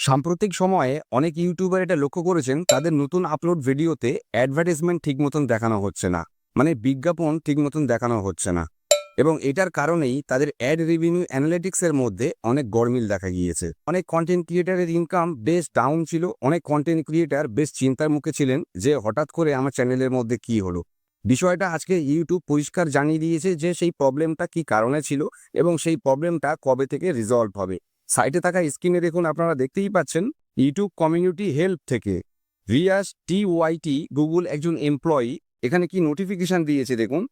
সাম্প্রতিক সময়ে অনেক ইউটিউবার এটা লক্ষ্য করেছেন, তাদের নতুন আপলোড ভিডিওতে অ্যাডভার্টাইজমেন্ট ঠিক মতন দেখানো হচ্ছে না। মানে বিজ্ঞাপন ঠিক মতন দেখানো হচ্ছে না। এবং এটার কারণেই তাদের অ্যাড রেভিনিউ অ্যানালিটিক্সের মধ্যে অনেক গরমিল দেখা গিয়েছে। অনেক কন্টেন্ট ক্রিয়েটারের ইনকাম বেশ ডাউন ছিল, অনেক কন্টেন্ট ক্রিয়েটার বেশ চিন্তার মুখে ছিলেন যে হঠাৎ করে আমার চ্যানেলের মধ্যে কি হলো। বিষয়টা আজকে ইউটিউব পরিষ্কার জানিয়ে দিয়েছে যে সেই প্রবলেমটা কি কারণে ছিল এবং সেই প্রবলেমটা কবে থেকে রিজলভ হবে। সাইটে থাকা স্ক্রিনে দেখুন আপনারা দেখতেই পাচ্ছেন ইউটিউব কমিউনিটি হেল্প থেকে। রিয়াস টি ওয়াইটি গুগল একজন এমপ্লয়ি এখানে কি নোটিফিকেশন দিয়েছে দেখুন।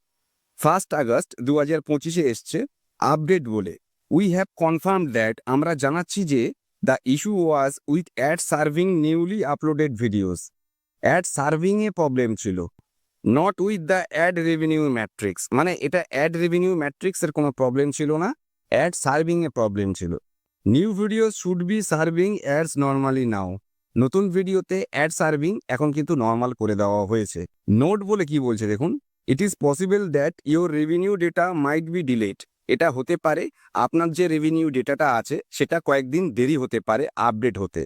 ফার্স্ট আগস্ট দু হাজার পঁচিশে এসছে আপডেট বলে। উই হ্যাভ কনফার্ম দ্যাট আমরা জানাচ্ছি যে the issue was with ad serving newly uploaded videos ad সার্ভিংয়ে problem ছিল। Not with the ad revenue matrix মানে এটা অ্যাড রেভিনিউ ম্যাট্রিক্সের কোনো প্রবলেম ছিল না। অ্যাড সার্ভিংয়ে প্রবলেম ছিল। New video should be serving ads normally now নতুন ভিডিওতে অ্যাড সার্ভিং এখন কিন্তু নর্মাল করে দেওয়া হয়েছে। নোট বলে কি বলছে দেখুন it is possible that your revenue data might be delete এটা হতে পারে, আপনার যে রেভিনিউ ডেটাটা আছে, সেটা কয়েকদিন দেরি হতে পারে আপডেট হতে।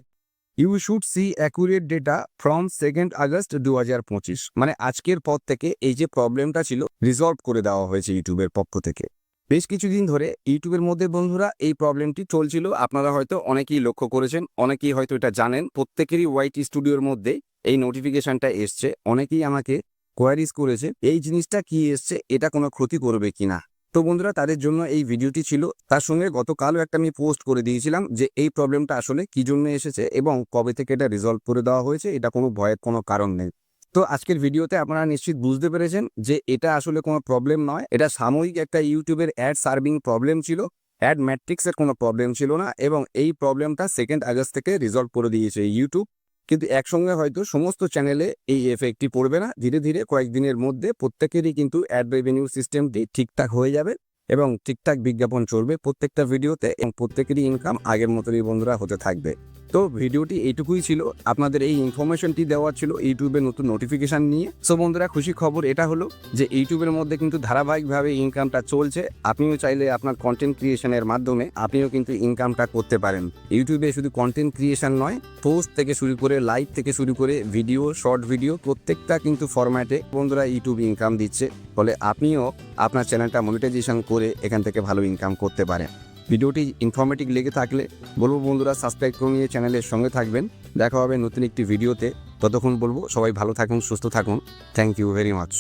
You should see accurate data from second August দু হাজার পঁচিশ। মানে আজকের পর থেকে এই যে প্রবলেমটা ছিল রিজলভ করে দেওয়া হয়েছে ইউটিউবের পক্ষ থেকে। বেশ কিছুদিন ধরে ইউটিউবের মধ্যে বন্ধুরা এই প্রবলেমটি চলছিল। আপনারা হয়তো অনেকেই লক্ষ্য করেছেন, অনেকেই হয়তো এটা জানেন। প্রত্যেকেরই ওয়াইটি স্টুডিওর মধ্যে এই নোটিফিকেশনটা এসছে। অনেকেই আমাকে কোয়ারিজ করেছে, এই জিনিসটা কি এসছে? এটা কোনো ক্ষতি করবে কিনা তো বন্ধুরা, তাদের জন্য এই ভিডিওটি ছিল। তার সঙ্গে গতকালও একটা আমি পোস্ট করে দিয়েছিলাম যে এই প্রবলেমটা আসলে কি জন্য এসেছে এবং কবে থেকে এটা রিজলভ করে দেওয়া হয়েছে, এটা কোনো ভয়ের কোনো কারণ নেই। তো আজকের ভিডিওতে আপনারা নিশ্চিত বুঝতে পেরেছেন যে এটা আসলে কোনো প্রবলেম নয়। এটা সাময়িক একটা ইউটিউবের অ্যাড সার্ভিং প্রবলেম ছিল। অ্যাড ম্যাট্রিক্সের কোনো প্রবলেম ছিল না এবং এই প্রবলেমটা সেকেন্ড আগস্ট থেকে রিজলভ করে দিয়েছে ইউটিউব কিন্তু একসঙ্গে হয়তো সমস্ত চ্যানেলে এই এফেক্টটি পড়বে না। ধীরে ধীরে কয়েকদিনের মধ্যে প্রত্যেকেরই কিন্তু অ্যাড রেভিনিউ সিস্টেমটি ঠিকঠাক হয়ে যাবে এবং ঠিকঠাক বিজ্ঞাপন চলবে প্রত্যেকটা ভিডিওতে এবং প্রত্যেকেরই ইনকাম আগের মতনই বন্ধুরা হতে থাকবে। তো ভিডিওটি এইটুকুই ছিল। আপনাদের এই ইনফরমেশনটি দেওয়া ছিল ইউটিউবে নতুন নোটিফিকেশান নিয়ে। সো বন্ধুরা, খুশি খবর এটা হলো যে ইউটিউবের মধ্যে কিন্তু ধারাবাহিকভাবে ইনকামটা চলছে। আপনিও চাইলে আপনার কন্টেন্ট ক্রিয়েশনের মাধ্যমে আপনিও কিন্তু ইনকামটা করতে পারেন। ইউটিউবে শুধু কন্টেন্ট ক্রিয়েশন নয় পোস্ট থেকে শুরু করে লাইভ থেকে শুরু করে ভিডিও শর্ট ভিডিও প্রত্যেকটা কিন্তু ফরম্যাটে বন্ধুরা ইউটিউব ইনকাম দিচ্ছে। ফলে আপনিও আপনার চ্যানেলটা মনিটাইজেশন করে এখান থেকে ভালো ইনকাম করতে পারেন। ভিডিওটি ইনফরমেটিভ লেগে থাকলে বলব বন্ধুরা সাবস্ক্রাইব করে নিয়ে চ্যানেলের সঙ্গে থাকবেন। দেখা হবে নতুন একটি ভিডিওতে। ততক্ষণ বলব সবাই ভালো থাকুন, সুস্থ থাকুন। Thank you very much